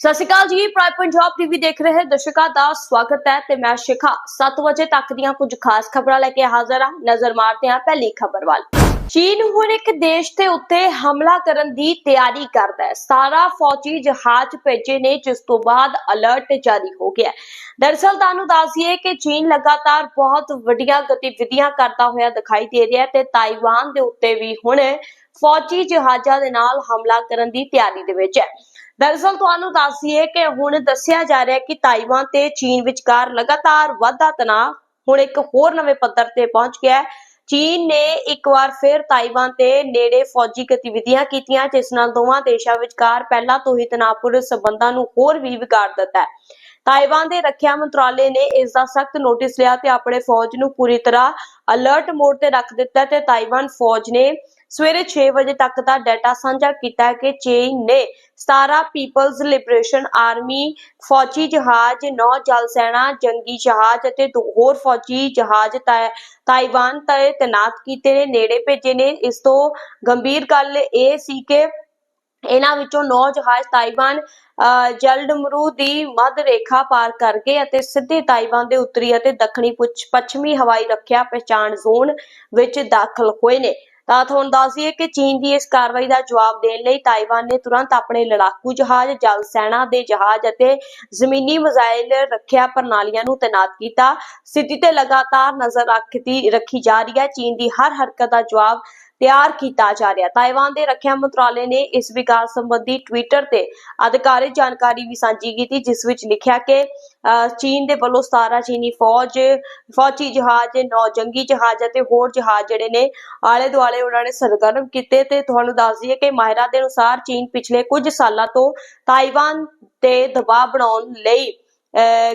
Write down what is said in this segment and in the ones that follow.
ਸਤਿ ਸ਼੍ਰੀ ਅਕਾਲ ਜੀ prime Punjab TV ਦੇਖ ਰਹੇ ਦਰਸ਼ਕਾਂ ਦਾ ਸਵਾਗਤ ਹੈ ਤੇ ਮੈਂ ਸ਼ਿਖਾ। 7 ਵਜੇ ਤੱਕ ਦੀਆਂ ਕੁਝ ਖਾਸ ਖਬਰਾਂ ਲੈ ਕੇ ਹਾਜ਼ਰ ਹਾਂ। ਨਜ਼ਰ ਮਾਰਦੇ ਹਾਂ ਪਹਿਲੀ ਖਬਰ ਵੱਲ। ਚੀਨ ਹੁਣ ਇੱਕ ਦੇਸ਼ ਦੇ ਉੱਤੇ ਹਮਲਾ ਕਰਨ ਦੀ ਤਿਆਰੀ ਕਰਦਾ ਹੈ। ਸਾਰਾ ਫੌਜੀ ਜਹਾਜ਼ ਭੇਜੇ ਨੇ, ਜਿਸ ਤੋਂ ਬਾਅਦ ਅਲਰਟ ਜਾਰੀ ਹੋ ਗਿਆ ਹੈ। ਦਰਅਸਲ ਤੁਹਾਨੂੰ ਦੱਸੀਏ ਕਿ ਚੀਨ ਲਗਾਤਾਰ ਬਹੁਤ ਵੱਡੀਆਂ ਗਤੀਵਿਧੀਆਂ ਕਰਦਾ ਹੋਇਆ ਦਿਖਾਈ ਦੇ ਰਿਹਾ ਤੇ ਤਾਈਵਾਨ ਦੇ ਉੱਤੇ ਵੀ ਹੁਣ ਫੌਜੀ ਜਹਾਜ਼ਾਂ ਦੇ ਨਾਲ ਹਮਲਾ ਕਰਨ ਦੀ ਤਿਆਰੀ ਦੇ ਵਿੱਚ ਹੈ। ਦਰਅਸਲ ਤੁਹਾਨੂੰ ਦੱਸੀਏ ਕਿ ਹੁਣ ਦੱਸਿਆ ਜਾ ਰਿਹਾ ਕਿ ਤਾਈਵਾਨ ਤੇ ਚੀਨ ਵਿਚਕਾਰ ਲਗਾਤਾਰ ਵਾਧਾ ਤਣਾਅ ਹੁਣ ਇੱਕ ਹੋਰ ਨਵੇਂ ਪੱਧਰ ਤੇ ਪਹੁੰਚ ਗਿਆ ਹੈ। ਚੀਨ ਨੇ ਇੱਕ ਵਾਰ ਫਿਰ ਤਾਈਵਾਨ ਤੇ ਨੇੜੇ ਫੌਜੀ ਗਤੀਵਿਧੀਆਂ ਕੀਤੀਆਂ, ਜਿਸ ਨਾਲ ਦੋਵਾਂ ਦੇਸ਼ਾਂ ਵਿਚਕਾਰ ਪਹਿਲਾਂ ਤੋਂ ਹੀ ਤਣਾਅਪੂਰਨ ਸਬੰਧਾਂ ਨੂੰ ਹੋਰ ਵੀ ਵਿਗਾੜ ਦਿੱਤਾ ਹੈ। ਤਾਈਵਾਨ ਦੇ ਰੱਖਿਆ ਮੰਤਰਾਲੇ ਨੇ ਇਸ ਦਾ ਸਖਤ ਨੋਟਿਸ ਲਿਆ ਤੇ ਆਪਣੇ ਫੌਜ ਨੂੰ ਪੂਰੀ ਤਰ੍ਹਾਂ ਅਲਰਟ ਮੋਡ ਤੇ ਰੱਖ ਦਿੱਤਾ ਤੇ ਤਾਈਵਾਨ ਫੌਜ ਨੇ ਸਵੇਰੇ 6 ਵਜੇ ਤੱਕ ਦਾ ਡਾਟਾ ਸਾਂਝਾ ਕੀਤਾ ਕਿ ਚੀਨ ਨੇ 17 ਪੀਪਲਜ਼ ਲਿਬਰੇਸ਼ਨ ਆਰਮੀ ਫੌਜੀ ਜਹਾਜ਼ 9 ਜਲ ਸੈਨਾ ਜੰਗੀ ਜਹਾਜ਼ ਅਤੇ ਦੋ ਹੋਰ ਫੌਜੀ ਜਹਾਜ਼ ਤਾਈਵਾਨ ਤੇ ਤੈਨਾਤ ਕੀਤੇ ਨੇ ਨੇੜੇ ਭੇਜੇ ਨੇ। ਇਸ ਤੋਂ ਗੰਭੀਰ ਗੱਲ ਇਹ ਸੀ ਕਿ ਇਹਨਾਂ ਵਿੱਚੋਂ 9 ਜਹਾਜ਼ ਤਾਈਵਾਨ ਅਹ, ਜਲਡਮਰੂ ਦੀ ਮੱਧ ਰੇਖਾ ਪਾਰ ਕਰਕੇ ਅਤੇ ਸਿੱਧੇ ਤਾਈਵਾਨ ਦੇ ਉੱਤਰੀ ਅਤੇ ਦੱਖਣੀ ਪੁੱਛ- ਪੱਛਮੀ ਹਵਾਈ ਰੱਖਿਆ ਪਛਾਣ ਜ਼ੋਨ ਵਿੱਚ ਦਾਖਲ ਹੋਏ ਨੇ। ਤਾਂ ਤੁਹਾਨੂੰ ਦੱਸਦੀਏ ਕਿ ਚੀਨ ਦੀ ਇਸ ਕਾਰਵਾਈ ਦਾ ਜਵਾਬ ਦੇਣ ਲਈ ਤਾਈਵਾਨ ਨੇ ਤੁਰੰਤ ਆਪਣੇ ਲੜਾਕੂ ਜਹਾਜ਼, ਜਲ ਸੈਨਾ ਦੇ ਜਹਾਜ਼ ਅਤੇ ਜ਼ਮੀਨੀ ਮਿਜ਼ਾਈਲ ਰੱਖਿਆ ਪ੍ਰਣਾਲੀਆਂ ਨੂੰ ਤੈਨਾਤ ਕੀਤਾ। ਸਥਿਤੀ ਤੇ ਲਗਾਤਾਰ ਨਜ਼ਰ ਰੱਖਦੀ, ਰੱਖੀ ਜਾ ਰਹੀ ਹੈ। ਚੀਨ ਦੀ ਹਰ ਹਰਕਤ ਦਾ ਜਵਾਬ ਤਿਆਰ ਕੀਤਾ ਜਾ ਰਿਹਾ। ਤਾਈਵਾਨ ਦੇ ਰੱਖਿਆ ਮੰਤਰਾਲੇ ਨੇ ਇਸ ਵਿਕਾਸ ਸੰਬੰਧੀ ਟਵਿੱਟਰ ਤੇ ਅਧਿਕਾਰਿਤ ਜਾਣਕਾਰੀ ਵੀ ਸਾਂਝੀ ਕੀਤੀ, ਜਿਸ ਵਿੱਚ ਲਿਖਿਆ ਕਿ ਚੀਨ ਦੇ ਵੱਲੋਂ 17 ਚੀਨੀ ਫੌਜ, ਫੌਜੀ ਜਹਾਜ਼ 9 ਜੰਗੀ ਜਹਾਜ਼ ਅਤੇ ਹੋਰ ਜਹਾਜ਼ ਜਿਹੜੇ ਨੇ ਆਲੇ ਦੁਆਲੇ ਉਹਨਾਂ ਨੇ ਸਰਗਰਮ ਕੀਤੇ ਤੇ ਤੁਹਾਨੂੰ ਦੱਸ ਦਈਏ ਕਿ ਮਾਹਿਰਾਂ ਦੇ ਅਨੁਸਾਰ ਚੀਨ ਪਿਛਲੇ ਕੁਝ ਸਾਲਾਂ ਤੋਂ ਤਾਈਵਾਨ ਤੇ ਦਬਾਅ ਬਣਾਉਣ ਲਈ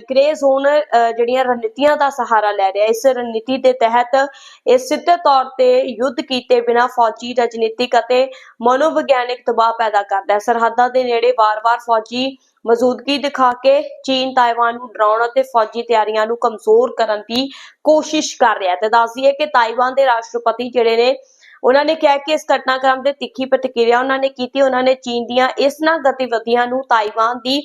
ਗ੍ਰੇ ਜ਼ੋਨ ਜਿਹੜੀਆਂ ਰਣਨੀਤੀਆਂ ਦਾ ਸਹਾਰਾ ਲੈ ਰਿਹਾ ਇਸ ਰਣਨੀਤੀ ਦੇ ਤਹਿਤ ਇਹ ਸਿੱਧੇ ਤੌਰ ਤੇ ਯੁੱਧ ਕੀਤੇ ਬਿਨਾ ਫੌਜੀ ਰਾਜਨੀਤਿਕ ਅਤੇ ਮਨੋਵਿਗਿਆਨਿਕ ਦਬਾਅ ਪੈਦਾ ਕਰਦਾ ਹੈ। ਸਰਹੱਦਾਂ ਦੇ ਨੇੜੇ ਵਾਰ-ਵਾਰ ਫੌਜੀ ਮੌਜੂਦਗੀ ਦਿਖਾ ਕੇ ਚੀਨ ਤਾਈਵਾਨ ਨੂੰ ਡਰਾਉਣ ਅਤੇ ਫੌਜੀ ਤਿਆਰੀਆਂ ਨੂੰ ਕਮਜ਼ੋਰ ਕਰਨ ਦੀ ਕੋਸ਼ਿਸ਼ ਕਰ ਰਿਹਾ ਹੈ। ਤੇ ਦੱਸਦੀ ਹੈ ਕਿ ਤਾਈਵਾਨ ਦੇ ਰਾਸ਼ਟਰਪਤੀ ਜਿਹੜੇ ਨੇ, ਉਹਨਾਂ ਨੇ ਕਿਹਾ ਕਿ ਇਸ ਘਟਨਾਕ੍ਰਮ ਦੇ ਤਿੱਖੀ ਪ੍ਰਤੀਕਿਰਿਆ ਉਹਨਾਂ ਨੇ ਕੀਤੀ। ਉਹਨਾਂ ਨੇ ਚੀਨ ਦੀਆਂ ਇਸ ਨਾਲ ਗਤੀਵਿਧੀਆਂ ਨੂੰ ਤਾਈਵਾਨ ਦੀ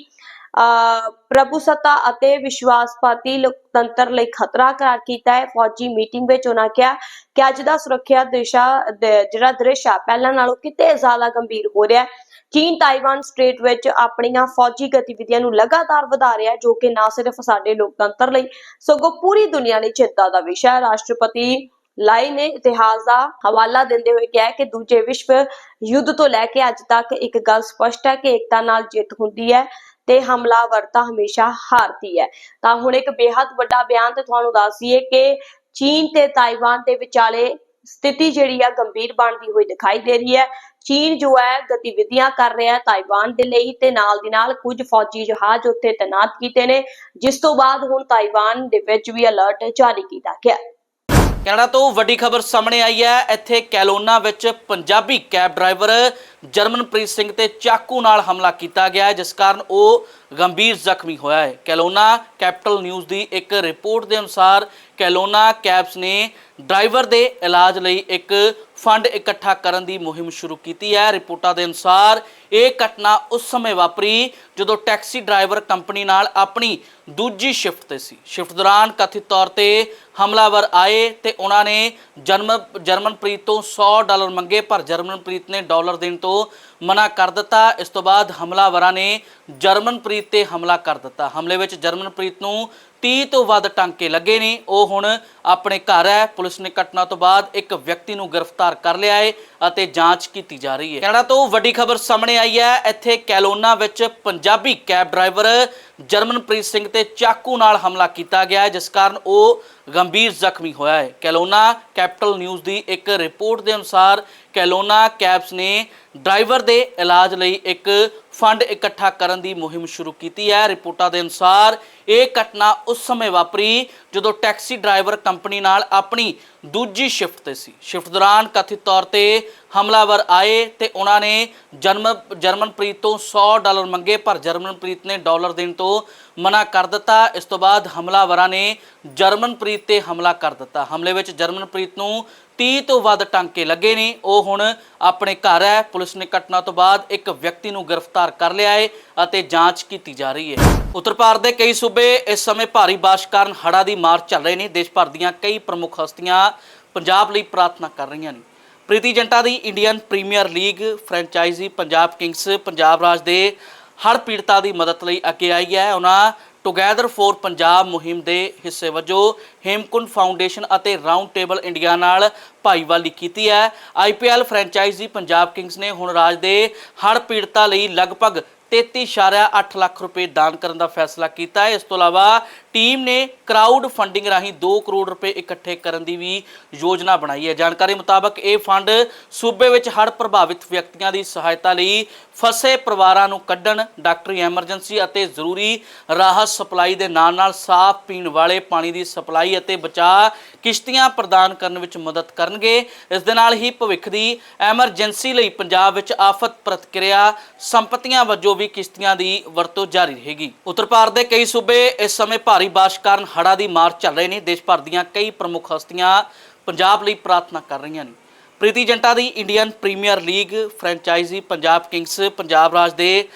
ਪ੍ਰਭੂਸੱਤਾ ਅਤੇ ਵਿਸ਼ਵਾਸਪਾਤੀ ਲੋਕਤੰਤਰ ਲਈ ਖਤਰਾ ਕਰਾਰ ਕੀਤਾ ਹੈ। ਫੌਜੀ ਮੀਟਿੰਗ ਵਿੱਚ ਉਹਨਾਂ ਕਿਹਾ ਕਿ ਅੱਜ ਦਾ ਸੁਰੱਖਿਆ ਦਿਸ਼ਾ ਜਿਹੜਾ ਦ੍ਰਿਸ਼ ਆ, ਪਹਿਲਾਂ ਨਾਲੋਂ ਕਿਤੇ ਜ਼ਿਆਦਾ ਗੰਭੀਰ ਹੋ ਰਿਹਾ ਹੈ। ਚੀਨ ਤਾਈਵਾਨ ਸਟ੍ਰੇਟ ਵਿੱਚ ਆਪਣੀਆਂ ਫੌਜੀ ਗਤੀਵਿਧੀਆਂ ਨੂੰ ਲਗਾਤਾਰ ਵਧਾ ਰਿਹਾ ਹੈ, ਜੋ ਕਿ ਨਾ ਸਿਰਫ ਸਾਡੇ ਲੋਕਤੰਤਰ ਲਈ, ਸਗੋਂ ਪੂਰੀ ਦੁਨੀਆ ਲਈ ਚਿੰਤਾ ਦਾ ਵਿਸ਼ਾ ਹੈ। ਰਾਸ਼ਟਰਪਤੀ ਲਾਈ ਨੇ ਇਤਿਹਾਸ ਦਾ ਹਵਾਲਾ ਦਿੰਦੇ ਹੋਏ ਕਿਹਾ ਕਿ ਦੂਜੇ ਵਿਸ਼ਵ ਯੁੱਧ ਤੋਂ ਲੈ ਕੇ ਅੱਜ ਤੱਕ ਇੱਕ ਗੱਲ ਸਪਸ਼ਟ ਹੈ ਕਿ ਏਕਤਾ ਨਾਲ ਜਿੱਤ ਹੁੰਦੀ ਹੈ। ਤੇ ਹਮਲਾਵਰਤਾ ਹਮੇਸ਼ਾ ਹਾਰਦੀ ਹੈ। ਤਾਂ ਹੁਣ ਇੱਕ ਬੇहद ਵੱਡਾ ਬਿਆਨ ਤੇ ਤੁਹਾਨੂੰ ਦੱਸ ਦਈਏ ਕਿ ਚੀਨ ਤੇ ਤਾਈਵਾਨ ਦੇ ਵਿਚਾਲੇ ਸਥਿਤੀ ਜਿਹੜੀ ਆ ਗੰਭੀਰ ਬਣਦੀ ਹੋਈ ਦਿਖਾਈ ਦੇ ਰਹੀ ਹੈ। ਚੀਨ ਜੋ ਹੈ ਗਤੀਵਿਧੀਆਂ ਕਰ ਰਿਹਾ ਹੈ ਤਾਈਵਾਨ ਦੇ ਲਈ ਤੇ ਨਾਲ ਦੀ ਨਾਲ ਕੁਝ ਫੌਜੀ ਜਹਾਜ਼ ਉੱਥੇ ਤੈਨਾਤ ਕੀਤੇ ਨੇ, ਜਿਸ ਤੋਂ ਬਾਅਦ ਹੁਣ ਤਾਈਵਾਨ ਦੇ ਵਿੱਚ ਵੀ ਅਲਰਟ ਜਾਰੀ ਕੀਤਾ ਗਿਆ। ਕੈਨੇਡਾ ਤੋਂ ਵੱਡੀ ਖਬਰ ਸਾਹਮਣੇ ਆਈ ਹੈ। ਇੱਥੇ ਕੈਲੋਨਾ ਵਿੱਚ ਪੰਜਾਬੀ ਕੈਬ ਡਰਾਈਵਰ ਜਰਮਨਪ੍ਰੀਤ ਸਿੰਘ ਤੇ ਚਾਕੂ ਨਾਲ ਹਮਲਾ ਕੀਤਾ ਗਿਆ ਹੈ, ਜਿਸ ਕਾਰਨ ਉਹ ਗੰਭੀਰ ਜ਼ਖਮੀ ਹੋਇਆ ਹੈ। ਕੈਲੋਨਾ ਕੈਪੀਟਲ ਨਿਊਜ਼ ਦੀ ਇੱਕ ਰਿਪੋਰਟ ਦੇ ਅਨੁਸਾਰ ਕੈਲੋਨਾ ਕੈਬਸ ਨੇ ਡਰਾਈਵਰ ਦੇ ਇਲਾਜ ਲਈ ਇੱਕ ਫੰਡ ਇਕੱਠਾ ਕਰਨ ਦੀ ਮੁਹਿੰਮ ਸ਼ੁਰੂ ਕੀਤੀ ਹੈ। ਰਿਪੋਰਟਾਂ ਦੇ ਅਨੁਸਾਰ ਇਹ ਘਟਨਾ ਉਸ ਸਮੇਂ ਵਾਪਰੀ ਜਦੋਂ ਟੈਕਸੀ ਡਰਾਈਵਰ ਕੰਪਨੀ ਨਾਲ ਆਪਣੀ ਦੂਜੀ ਸ਼ਿਫਟ ਤੇ ਸੀ। ਸ਼ਿਫਟ ਦੌਰਾਨ ਕਥਿਤ ਤੌਰ ਤੇ ਹਮਲਾਵਰ ਆਏ ਤੇ ਉਹਨਾਂ ਨੇ ਜਰਮਨ ਜਰਮਨਪ੍ਰੀਤ ਤੋਂ 100 ਡਾਲਰ ਮੰਗੇ, ਪਰ ਜਰਮਨਪ੍ਰੀਤ ਨੇ ਡਾਲਰ ਦੇਣ ਤੋਂ ਮਨਾ ਕਰ ਦਿੱਤਾ। ਇਸ ਤੋਂ ਬਾਅਦ ਹਮਲਾਵਰਾਂ ਨੇ ਜਰਮਨਪ੍ਰੀਤ ਤੇ ਹਮਲਾ ਕਰ ਦਿੱਤਾ। ਹਮਲੇ ਵਿੱਚ ਜਰਮਨਪ੍ਰੀਤ ਨੂੰ 30 ਤੋਂ ਵੱਧ ਟਾਂਕੇ ਲੱਗੇ ਨੇ। ਉਹ ਹੁਣ ਆਪਣੇ ਘਰ ਹੈ। ਪੁਲਿਸ ਨੇ ਘਟਨਾ ਤੋਂ ਬਾਅਦ ਇੱਕ ਵਿਅਕਤੀ ਨੂੰ ਗ੍ਰਿਫਤਾਰ ਕਰ ਲਿਆ ਹੈ ਅਤੇ ਜਾਂਚ ਕੀਤੀ ਜਾ ਰਹੀ ਹੈ। ਕੈਨੇਡਾ ਤੋਂ ਵੱਡੀ ਖਬਰ ਸਾਹਮਣੇ ਆਈ ਹੈ। ਇੱਥੇ ਕੈਲੋਨਾ ਵਿੱਚ ਪੰਜਾਬੀ ਕੈਬ ਡਰਾਈਵਰ ਜਰਮਨਪ੍ਰੀਤ ਸਿੰਘ ਤੇ ਚਾਕੂ ਨਾਲ ਹਮਲਾ ਕੀਤਾ ਗਿਆ ਹੈ, ਜਿਸ ਕਾਰਨ ਉਹ ਗੰਭੀਰ ਜ਼ਖਮੀ ਹੋਇਆ ਹੈ। ਕੈਲੋਨਾ ਕੈਪੀਟਲ ਨਿਊਜ਼ ਦੀ ਇੱਕ ਰਿਪੋਰਟ ਦੇ ਅਨੁਸਾਰ ਕੈਲੋਨਾ ਕੈਬਸ ਨੇ ਡਰਾਈਵਰ ਦੇ ਇਲਾਜ ਲਈ ਇੱਕ ਫੰਡ ਇਕੱਠਾ ਕਰਨ ਦੀ ਮੁਹਿੰਮ ਸ਼ੁਰੂ ਕੀਤੀ ਹੈ। ਰਿਪੋਰਟਾਂ ਦੇ ਅਨੁਸਾਰ ਇਹ ਘਟਨਾ ਉਸ ਸਮੇਂ ਵਾਪਰੀ ਜਦੋਂ ਟੈਕਸੀ ਡਰਾਈਵਰ ਕੰਪਨੀ ਨਾਲ ਆਪਣੀ ਦੂਜੀ ਸ਼ਿਫਟ ਤੇ ਸੀ। ਸ਼ਿਫਟ ਦੌਰਾਨ ਕਥਿਤ ਤੌਰ ਤੇ ਹਮਲਾਵਰ ਆਏ ਤੇ ਉਹਨਾਂ ਨੇ ਜਰਮ ਜਰਮਨਪ੍ਰੀਤ ਤੋਂ 100 ਡਾਲਰ ਮੰਗੇ, ਪਰ ਜਰਮਨਪ੍ਰੀਤ ਨੇ ਡਾਲਰ ਦੇਣ ਤੋਂ ਮਨਾ ਕਰ ਦਿੱਤਾ। ਇਸ ਤੋਂ ਬਾਅਦ ਹਮਲਾਵਰਾਂ ਨੇ ਜਰਮਨਪ੍ਰੀਤ ਤੇ ਹਮਲਾ ਕਰ ਦਿੱਤਾ। ਹਮਲੇ ਵਿੱਚ ਜਰਮਨਪ੍ਰੀਤ ਨੂੰ 30 ਤੋਂ ਵੱਧ ਟਾਂਕੇ ਲੱਗੇ ਨੇ। ਉਹ ਹੁਣ ਆਪਣੇ ਘਰ ਹੈ। ਪੁਲਿਸ ਨੇ ਘਟਨਾ ਤੋਂ ਬਾਅਦ ਇੱਕ ਵਿਅਕਤੀ ਨੂੰ ਗ੍ਰਿਫਤਾਰ ਕਰ ਲਿਆ ਹੈ ਅਤੇ ਜਾਂਚ ਕੀਤੀ ਜਾ ਰਹੀ ਹੈ। ਉੱਤਰ ਭਾਰਤ ਦੇ ਕਈ ਸੂਬੇ ਇਸ ਸਮੇਂ ਭਾਰੀ ਬਾਰਿਸ਼ ਕਾਰਨ ਹੜ੍ਹਾਂ ਦੀ ਮਾਰ ਚੱਲ ਰਹੇ ਨੇ। ਦੇਸ਼ ਭਰ ਦੀਆਂ ਕਈ ਪ੍ਰਮੁੱਖ ਹਸਤੀਆਂ ਪੰਜਾਬ ਲਈ ਪ੍ਰਾਰਥਨਾ ਕਰ ਰਹੀਆਂ ਨੇ। ਪ੍ਰੀਤੀ ਜੰਟਾ ਦੀ Indian premier league franchise Punjab kings Punjab ਰਾਜ ਦੇ ਹੜ੍ਹ ਪੀੜਤਾਂ ਦੀ ਮਦਦ ਲਈ ਅੱਗੇ ਆਈ ਹੈ। ਉਹਨਾਂ ਟੁਗੇਦਰ ਫੋਰ ਪੰਜਾਬ ਮੁਹਿੰਮ ਦੇ ਹਿੱਸੇ ਵਜੋਂ ਹੇਮਕੁੰਡ ਫਾਊਂਡੇਸ਼ਨ ਅਤੇ ਰਾਉਂਡ ਟੇਬਲ ਇੰਡੀਆ ਨਾਲ ਭਾਈਵਾਲੀ ਕੀਤੀ ਹੈ। ਆਈਪੀਐਲ ਫਰੈਂਚਾਈਜ਼ੀ ਪੰਜਾਬ ਕਿੰਗਸ ਨੇ ਹੁਣ ਰਾਜ ਦੇ ਹੜ੍ਹ ਪੀੜਤਾਂ ਲਈ ਲਗਭਗ 33.8 ਲੱਖ ਰੁਪਏ ਦਾਨ ਕਰਨ ਦਾ ਫੈਸਲਾ ਕੀਤਾ ਹੈ। ਇਸ ਤੋਂ ਇਲਾਵਾ ਟੀਮ ਨੇ ਕਰਾਊਡ ਫੰਡਿੰਗ ਰਾਹੀਂ 2 ਕਰੋੜ ਰੁਪਏ ਇਕੱਠੇ ਕਰਨ ਦੀ ਵੀ ਯੋਜਨਾ ਬਣਾਈ ਹੈ। ਜਾਣਕਾਰੀ ਮੁਤਾਬਕ ਇਹ ਫੰਡ ਸੂਬੇ ਵਿੱਚ ਹੜ੍ਹ ਪ੍ਰਭਾਵਿਤ ਵਿਅਕਤੀਆਂ ਦੀ ਸਹਾਇਤਾ ਲਈ ਫਸੇ ਪਰਿਵਾਰਾਂ ਨੂੰ ਕੱਢਣ, ਡਾਕਟਰੀ ਐਮਰਜੈਂਸੀ ਅਤੇ ਜ਼ਰੂਰੀ ਰਾਹਤ ਸਪਲਾਈ ਦੇ ਨਾਲ ਨਾਲ ਸਾਫ਼ ਪੀਣ ਵਾਲੇ ਪਾਣੀ ਦੀ ਸਪਲਾਈ ਅਤੇ ਬਚਾਅ ਕਿਸ਼ਤੀਆਂ ਪ੍ਰਦਾਨ ਕਰਨ ਵਿੱਚ ਮਦਦ ਕਰਨਗੇ। ਇਸ ਦੇ ਨਾਲ ਹੀ ਭਵਿੱਖ ਦੀ ਐਮਰਜੈਂਸੀ ਲਈ ਪੰਜਾਬ ਵਿੱਚ ਆਫਤ ਪ੍ਰਤੀਕਿਰਿਆ ਸੰਪਤੀਆਂ ਵਜੋਂ ਵੀ ਕਿਸ਼ਤੀਆਂ ਦੀ ਵਰਤੋਂ ਜਾਰੀ ਰਹੇਗੀ। ਉੱਤਰ ਭਾਰਤ ਦੇ ਕਈ ਸੂਬੇ ਇਸ ਸਮੇਂ ਭਾਰੀ ਬਾਰਿਸ਼ ਕਾਰਨ ਹੜਾ ਦੀ ਮਾਰ ਚੱਲ ਰਹੇ ਨੇ। ਦੇਸ਼ ਭਰ ਦੀਆਂ ਕਈ ਪ੍ਰਮੁੱਖ ਹਸਤੀਆਂ ਪੰਜਾਬ ਲਈ ਪ੍ਰਾਰਥਨਾ ਕਰ ਰਹੀਆਂ ਨੇ। ਪ੍ਰੀਤੀ ਜੰਟਾ ਦੀ Indian premier league franchise Punjab kings Punjab ਰਾਜ ਦੇ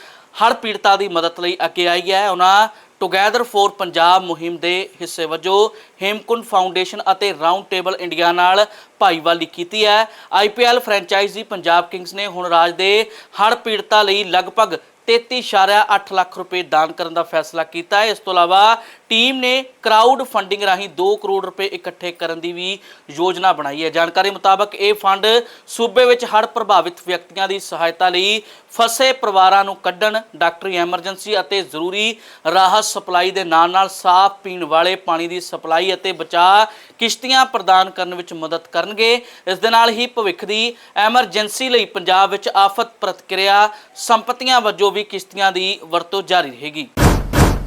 ਹੜ੍ਹ ਪੀੜਤਾਂ ਦੀ ਮਦਦ ਲਈ ਅੱਗੇ ਆਈ ਹੈ। ਉਹਨਾਂ ਟੁਗੇਦਰ ਫੋਰ ਪੰਜਾਬ ਮੁਹਿੰਮ ਦੇ ਹਿੱਸੇ ਵਜੋਂ ਹੇਮਕੁੰਡ ਫਾਊਂਡੇਸ਼ਨ ਅਤੇ ਰਾਉਂਡ ਟੇਬਲ ਇੰਡੀਆ ਨਾਲ ਭਾਈਵਾਲੀ ਕੀਤੀ ਹੈ। ਆਈਪੀਐਲ ਫਰੈਂਚਾਈਜ਼ੀ ਪੰਜਾਬ ਕਿੰਗਸ ਨੇ ਹੁਣ ਰਾਜ ਦੇ ਹੜ ਪੀੜਤਾ ਲਈ ਲਗਭਗ 33.8 ਲੱਖ ਰੁਪਏ ਦਾਨ ਕਰਨ ਦਾ ਫੈਸਲਾ ਕੀਤਾ ਹੈ। ਇਸ ਤੋਂ ਇਲਾਵਾ ਟੀਮ ਨੇ ਕਰਾਊਡ ਫੰਡਿੰਗ ਰਾਹੀਂ 2 ਕਰੋੜ ਰੁਪਏ ਇਕੱਠੇ ਕਰਨ ਦੀ ਵੀ ਯੋਜਨਾ ਬਣਾਈ ਹੈ। ਜਾਣਕਾਰੀ ਮੁਤਾਬਕ ਇਹ ਫੰਡ ਸੂਬੇ ਵਿੱਚ ਹੜ੍ਹ ਪ੍ਰਭਾਵਿਤ ਵਿਅਕਤੀਆਂ ਦੀ ਸਹਾਇਤਾ ਲਈ ਫਸੇ ਪਰਿਵਾਰਾਂ ਨੂੰ ਕੱਢਣ, ਡਾਕਟਰੀ ਐਮਰਜੈਂਸੀ ਅਤੇ ਜ਼ਰੂਰੀ ਰਾਹਤ ਸਪਲਾਈ ਦੇ ਨਾਲ ਨਾਲ ਸਾਫ਼ ਪੀਣ ਵਾਲੇ ਪਾਣੀ ਦੀ ਸਪਲਾਈ ਅਤੇ ਬਚਾਅ ਕਿਸ਼ਤੀਆਂ ਪ੍ਰਦਾਨ ਕਰਨ ਵਿੱਚ ਮਦਦ ਕਰਨਗੇ। ਇਸ ਦੇ ਨਾਲ ਹੀ ਭਵਿੱਖ ਦੀ ਐਮਰਜੈਂਸੀ ਲਈ ਪੰਜਾਬ ਵਿੱਚ ਆਫਤ ਪ੍ਰਤੀਕਿਰਿਆ ਸੰਪਤੀਆਂ ਵਜੋਂ ਵੀ ਕਿਸ਼ਤੀਆਂ ਦੀ ਵਰਤੋਂ ਜਾਰੀ ਰਹੇਗੀ।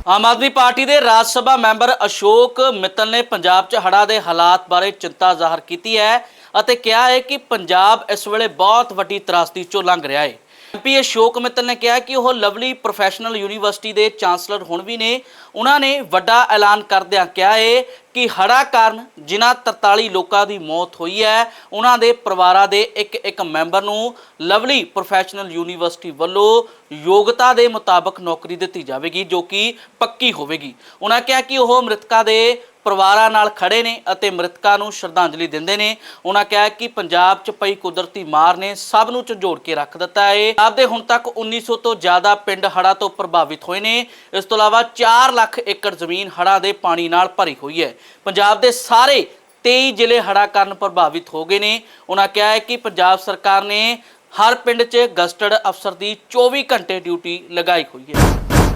ਆਮ ਆਦਮੀ ਪਾਰਟੀ ਦੇ ਰਾਜ ਸਭਾ ਮੈਂਬਰ ਅਸ਼ੋਕ ਮਿੱਤਲ ਨੇ ਪੰਜਾਬ 'ਚ ਹੜ੍ਹਾਂ ਦੇ ਹਾਲਾਤ ਬਾਰੇ ਚਿੰਤਾ ਜ਼ਾਹਰ ਕੀਤੀ ਹੈ ਅਤੇ ਕਿਹਾ ਹੈ ਕਿ ਪੰਜਾਬ ਇਸ ਵੇਲੇ ਬਹੁਤ ਵੱਡੀ ਤਰਾਸਦੀ 'ਚੋਂ ਲੰਘ ਰਿਹਾ ਹੈ। ਐਮਪੀ ਅਸ਼ੋਕ ਮਿੱਤਲ ਨੇ ਕਿਹਾ ਕਿ ਉਹ ਲਵਲੀ ਪ੍ਰੋਫੈਸ਼ਨਲ ਯੂਨੀਵਰਸਿਟੀ ਦੇ ਚਾਂਸਲਰ ਹੁਣ ਵੀ ਨੇ। ਉਹਨਾਂ ਨੇ ਵੱਡਾ ਐਲਾਨ ਕਰਦਿਆਂ ਕਿਹਾ ਏ ਕਿ ਹੜ੍ਹਾਂ ਕਾਰਨ ਜਿਨ੍ਹਾਂ 43 ਲੋਕਾਂ ਦੀ ਮੌਤ ਹੋਈ ਹੈ, ਉਹਨਾਂ ਦੇ ਪਰਿਵਾਰਾਂ ਦੇ ਇੱਕ ਇੱਕ ਮੈਂਬਰ ਨੂੰ ਲਵਲੀ ਪ੍ਰੋਫੈਸ਼ਨਲ ਯੂਨੀਵਰਸਿਟੀ ਵੱਲੋਂ ਯੋਗਤਾ ਦੇ ਮੁਤਾਬਕ ਨੌਕਰੀ ਦਿੱਤੀ ਜਾਵੇਗੀ, ਜੋ ਕਿ ਪੱਕੀ ਹੋਵੇਗੀ। ਉਹਨਾਂ ਕਿਹਾ ਕਿ ਉਹ ਮ੍ਰਿਤਕਾਂ ਦੇ ਪਰਿਵਾਰਾਂ ਨਾਲ ਖੜੇ ਨੇ ਅਤੇ ਮ੍ਰਿਤਕਾਂ ਨੂੰ ਸ਼ਰਧਾਂਜਲੀ ਦਿੰਦੇ ਨੇ। ਉਹਨਾਂ ਕਿਹਾ ਕਿ ਪੰਜਾਬ 'ਚ ਪਈ ਕੁਦਰਤੀ ਮਾਰ ਨੇ ਸਭ ਨੂੰ ਝੰਜੋੜ ਕੇ ਰੱਖ ਦਿੱਤਾ ਹੈ ਆਪਦੇ ਹੁਣ ਤੱਕ 1900 ਤੋਂ ਜ਼ਿਆਦਾ ਪਿੰਡ ਹੜ੍ਹਾਂ ਤੋਂ ਪ੍ਰਭਾਵਿਤ ਹੋਏ ਨੇ। ਇਸ ਤੋਂ ਇਲਾਵਾ 4 ਲੱਖ ਏਕੜ ਜ਼ਮੀਨ ਹੜ੍ਹਾਂ ਦੇ ਪਾਣੀ ਨਾਲ ਭਰੀ ਹੋਈ ਹੈ। ਪੰਜਾਬ ਦੇ ਸਾਰੇ 23 ਜ਼ਿਲ੍ਹੇ ਹੜ੍ਹਾਂ ਕਾਰਨ ਪ੍ਰਭਾਵਿਤ ਹੋ ਗਏ ਨੇ। ਉਹਨਾਂ ਕਿਹਾ ਹੈ ਕਿ ਪੰਜਾਬ ਸਰਕਾਰ ਨੇ ਹਰ ਪਿੰਡ 'ਚ ਗਸਟਡ ਅਫਸਰ ਦੀ 24 ਘੰਟੇ ਡਿਊਟੀ ਲਗਾਈ ਹੋਈ ਹੈ।